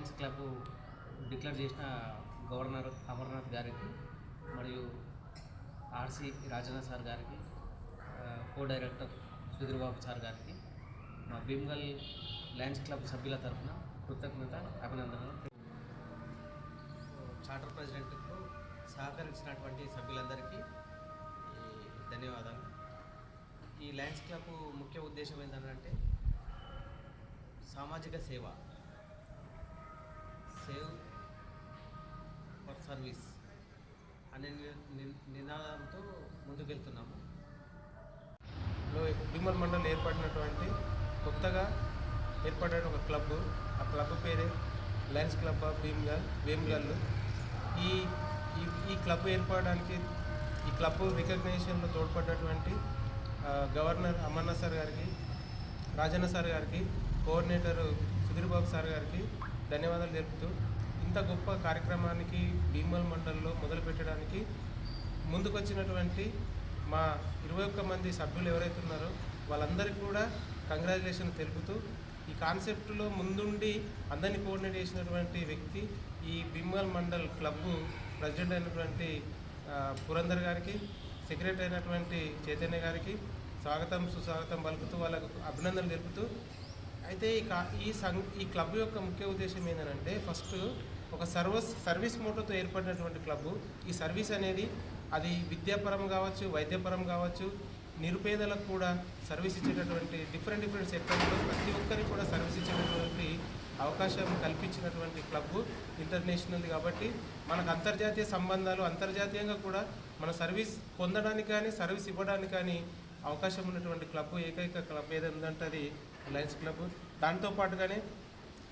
Lions club declare చేసిన governor Amarnath గారికి మరియు ఆర్సి రాజనాథ్ సార్ గారికి co director Sudhir Babu sir గారికి మా భీమ్గల్ లయన్స్ క్లబ్ సభ్యుల తరఫున కృతజ్ఞత అభినందనలు. చార్టర్ ప్రెసిడెంట్కు సహకరించినటువంటి సభ్యులందరికీ ధన్యవాదాలు. ఈ లయన్స్ క్లబ్ ముఖ్య ఉద్దేశం ఏంటంటే సామాజిక సేవ. సేవ్ ఫర్ సర్వీస్ అనే నినాదంతో ముందుకెళ్తున్నాము. లో భీమల్ మండల్ ఏర్పడినటువంటి కొత్తగా ఏర్పడిన ఒక క్లబ్ ఆ క్లబ్ పేరే lions club of Bheemgal Bheemgal ఈ ఈ ఈ క్లబ్ ఏర్పడడానికి ఈ క్లబ్ రికగ్నైజేషన్లో తోడ్పడినటువంటి గవర్నర్ అమర్నాథ్ సార్ గారికి రాజన్న సార్ గారికి కోఆర్డినేటర్ సుధీర్ బాబు సార్ గారికి ధన్యవాదాలు తెలుపుతూ ఇంత గొప్ప కార్యక్రమానికి భీమల్ మండల్లో మొదలుపెట్టడానికి ముందుకొచ్చినటువంటి మా ఇరవై ఒక్క మంది సభ్యులు ఎవరైతే ఉన్నారో వాళ్ళందరికీ కూడా కంగ్రాచులేషన్ తెలుపుతూ ఈ కాన్సెప్ట్లో ముందుండి అందరినీ కోఆర్డినేట్ చేసినటువంటి వ్యక్తి ఈ భీమల్ మండల్ క్లబ్ ప్రెసిడెంట్ అయినటువంటి ఆ, పురందర్ గారికి సెక్రటరీ అయినటువంటి చైతన్య గారికి స్వాగతం సుస్వాగతం పలుకుతూ వాళ్ళకు అభినందనలు తెలుపుతూ అయితే ఈ ఈ సం ఈ క్లబ్ యొక్క ముఖ్య ఉద్దేశం ఏంటంటే ఫస్ట్ ఒక సర్వస్ సర్వీస్ మోటోతో ఏర్పడినటువంటి క్లబ్. ఈ సర్వీస్ అనేది అది విద్యాపరం కావచ్చు వైద్యపరం కావచ్చు నిరుపేదలకు కూడా సర్వీస్ ఇచ్చేటటువంటి డిఫరెంట్ డిఫరెంట్ సెక్టర్లో ప్రతి ఒక్కరికి కూడా సర్వీస్ ఇచ్చేటటువంటి అవకాశం కల్పించినటువంటి క్లబ్ ఇంటర్నేషనల్ కాబట్టి మనకు అంతర్జాతీయ సంబంధాలు అంతర్జాతీయంగా కూడా మన సర్వీస్ పొందడానికి కానీ సర్వీస్ ఇవ్వడానికి కానీ అవకాశం ఉన్నటువంటి క్లబ్ ఏకైక క్లబ్ ఏదంటే అది లయన్స్ క్లబ్. దాంతో పాటుగానే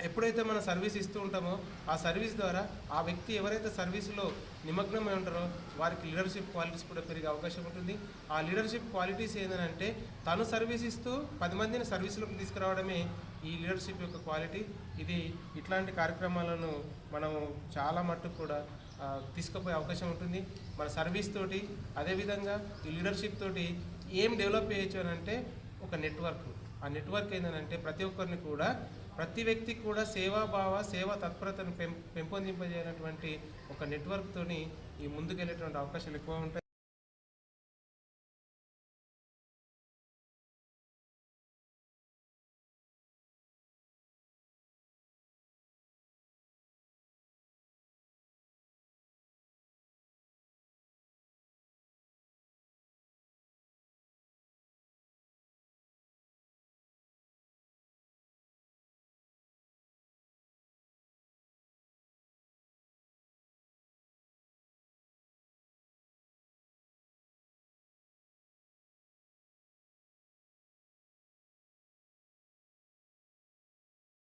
ఎప్పుడైతే మనం సర్వీస్ ఇస్తూ ఉంటామో ఆ సర్వీస్ ద్వారా ఆ వ్యక్తి ఎవరైతే సర్వీస్లో నిమగ్నమై ఉంటారో వారికి లీడర్షిప్ క్వాలిటీస్ కూడా పెరిగే అవకాశం ఉంటుంది. ఆ లీడర్షిప్ క్వాలిటీస్ ఏంటంటే తను సర్వీస్ ఇస్తూ పది మందిని సర్వీస్లోకి తీసుకురావడమే ఈ లీడర్షిప్ యొక్క క్వాలిటీ. ఇది ఇట్లాంటి కార్యక్రమాలను మనం చాలా మట్టుకు కూడా తీసుకుపోయే అవకాశం ఉంటుంది. మన సర్వీస్ తోటి అదేవిధంగా ఈ లీడర్షిప్ తోటి ఏం డెవలప్ చేయొచ్చు అని అంటే ఒక నెట్వర్క్. ఆ నెట్వర్క్ ఏంటంటే ప్రతి ఒక్కరిని కూడా ప్రతి వ్యక్తికి కూడా సేవాభావ సేవా తత్పరతను పెం పెంపొందింపజేయనటువంటి ఒక నెట్వర్క్తోని ఈ ముందుకెళ్ళేటువంటి అవకాశాలు ఎక్కువ ఉంటాయి.